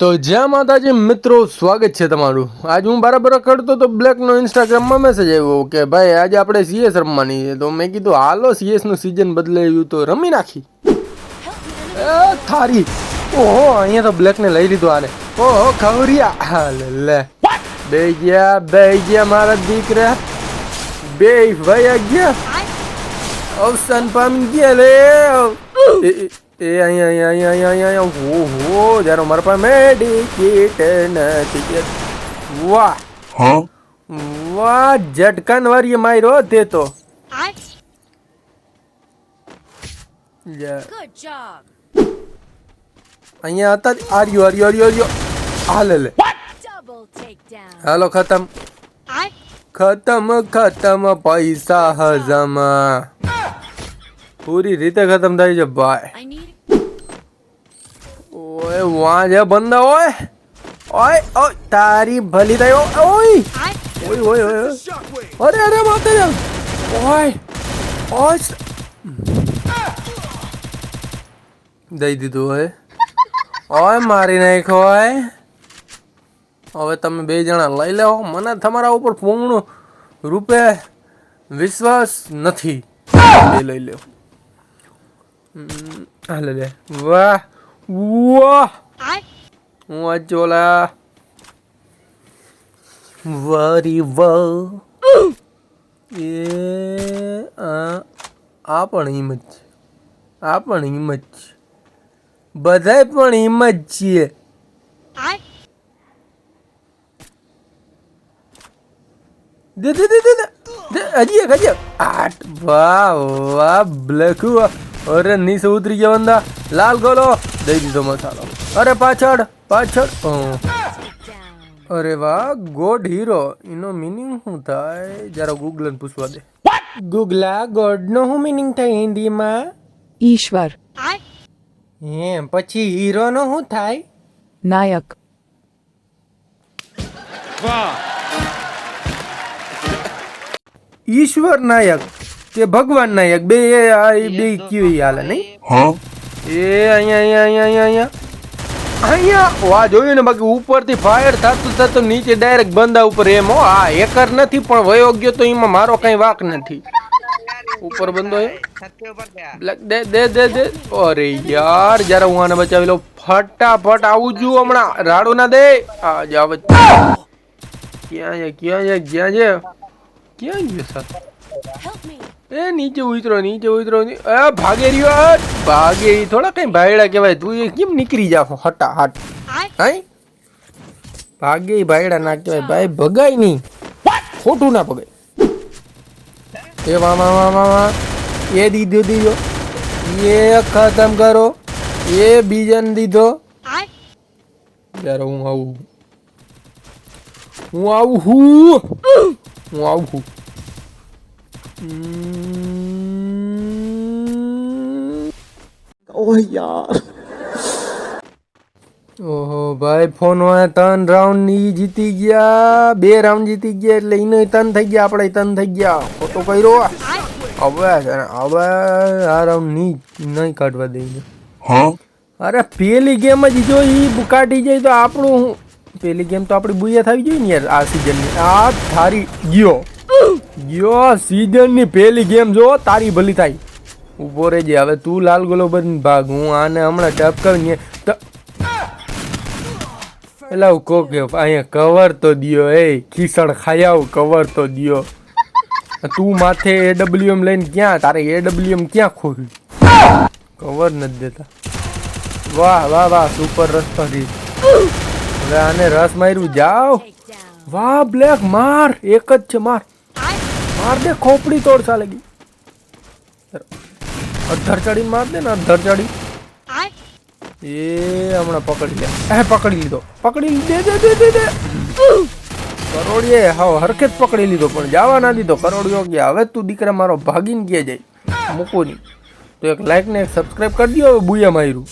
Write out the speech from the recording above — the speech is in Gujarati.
તો જ્યાં માતાજી, મિત્રો, સ્વાગત છે તમારું. આજ હું બરાબર કરતો તો બ્લેકનો ઇન્સ્ટાગ્રામમાં મેસેજ આવ્યો કે ભાઈ, આજે આપણે સીએસ રમવાની છે. તો મેં કીધું, હાલો સીએસનું સિઝન બદલાયું તો રમી નાખી. થારી. ઓહો, અહીંયા તો બ્લેકને લઈ લીધો આને. ઓહો, ખવરિયા. લે બે ગયા બે ગયા, મારા દીકરા. બે ભાઈ ગયા. અવસાન પામી ગયા લે. એ એ- એ અહીંયા અહીંયા અહીંયા અહીંયા હો હો જ્યારે મારા પાસે મેડિકેટ નથી વાહ. હા? વાહ ઝટકાન વારી માર્યો તે તો. અહીંયા હતા જ આર્યો આર્યો આર્યો આર્યો. હાલે લે. હાલો ખતમ. ખતમ ખતમ પૈસા હજમ. પૂરી રીતે ખતમ થાય છે ભાઈ. ઓય વાં જે બંદા ઓય. ઓય ઓ તારી ભલી થાય ઓય. ઓય ઓય ઓય અરે અરે માતે જા ઓય ઓય દઈ દીધું હોય ઓય મારી નાખો ઓય. હવે તમે બે જણા લઈ લેવો મને તમારા ઉપર પૂર્ણ રૂપે વિશ્વાસ નથી. લઈ હમ, હાલે લે. વાહ. વાહ. હું ચોલા વરી વ એ આ પણ હિંમત છે. આ પણ હિંમત છે. બધાય પણ હિંમત છીએ. I દે દે દે દે એક હજી એક. વાહ વાહ બ્લેક અરે નીચે ઉતરી ગયા બંદા લાલ ગોલો. દઈ દીધો મસાલો. અરે પાછળ પાછળ. હં. અરે વાહ ગોડ હીરો. એનો મિનિંગ શું થાય? જરા ગૂગલને પૂછવા દે. ગૂગલા ગોડ નો શું મિનિંગ થાય હિન્દીમાં? ઈશ્વર. હે પછી હીરો નો શું થાય? નાયક. વાહ. ઈશ્વર નાયક. કે ભગવાન એક બે આ બે કયું હાલે નહીં? એ અહીંયા અહીંયા અહીંયા અહીંયા. અહીંયા વાહ જોયું ને બાકી ઉપરથી ફાયર થતું થતું નીચે ડાયરેક્ટ બંદા ઉપર એમ હો આ એકર નથી પણ વયો ગયો તો એમાં મારો કઈ વાક નથી. ઉપર બંદો એ. દે દે દે દે. અરે યાર જરા હું આને બચાવી લઉં. ફટાફટ આવું છું હમણાં. રાડો ના દે. આ જાવ ક્યાં છે ક્યાં છે ક્યાં છે? ક્યાં ગયો સર. એ, નીચે ઉતરો નીચે ઉતરો, ની- એ, ભાગે રહ્યો આ. ભાગે ઈ થોડા કઈ ભાયડા કહેવાય. તું એ કેમ નીકળી જા હટા હટ I હાય ભાગે ઈ ભાયડા ના કહેવાય. ભાઈ, ભગાય નહીં. ખોટું ના ભગાય. એ વા વા વા વા વા એ દીધો દીધો. એ ખતમ કરો. એ બીજાને દીધો. I યાર, હું આવું. હું આવું હું હું આવું હું ઓહ યાર. ઓહો ભાઈ ફોનમાં ત્રણ રાઉન્ડની જીતી ગયા. બે રાઉન્ડ જીતી ગયા એટલે એને તન થઈ ગયા આપણે તન થઈ ગયા. ખોટો કર્યો હવે હવે આ રાઉન્ડની નહીં કાઢવા દઈ હા? અરે પેલી ગેમ જ જો એ કાઢી જાય તો આપણું પેલી ગેમ તો આપણી બુયા થવી જોઈએ ને યાર આ સિઝનની આ થારી ગયો. ગયો સીઝનની પેલી ગેમ જો તારી ભલી થાય. ઊભો રહેજે, હવે તું લાલ ગોલો બની ભાગ, હું આને હમણાં ટપકર ને તો એલા હું કહું કે, અહીંયા કવર તો દિયો, એ ખીસણ ખાયાવ કવર તો દિયો. તું માથે એડબ્લ્યુએમ લઈને ક્યાં, તારે એડબ્લ્યુએમ ક્યાં ખોલ્યું કવર નથી દેતા. વાહ વાહ વાહ સુપર રસ પડી હવે આને રસ માર્યું, જાઓ. વાહ બ્લેક માર, એક જ છે, માર. દે ખોપડી તોડ ચાલે ગઈ અધર ચડી માર દે ને અધર ચડી. એ હમણાં પકડી લે. એ પકડી લીધો. પકડી દે દે દે દે દે. કરોડીએ હાવ હરખે જ પકડી લીધો પણ જવા ના દીધો. કરોડિયો ગયા. હવે તું દીકરા મારો ભાગીને ગયા જાય? મૂકો નહીં. તો એક લાઈક ને એક સબસ્ક્રાઈબ કરી દો હવે બુયા માર્યું.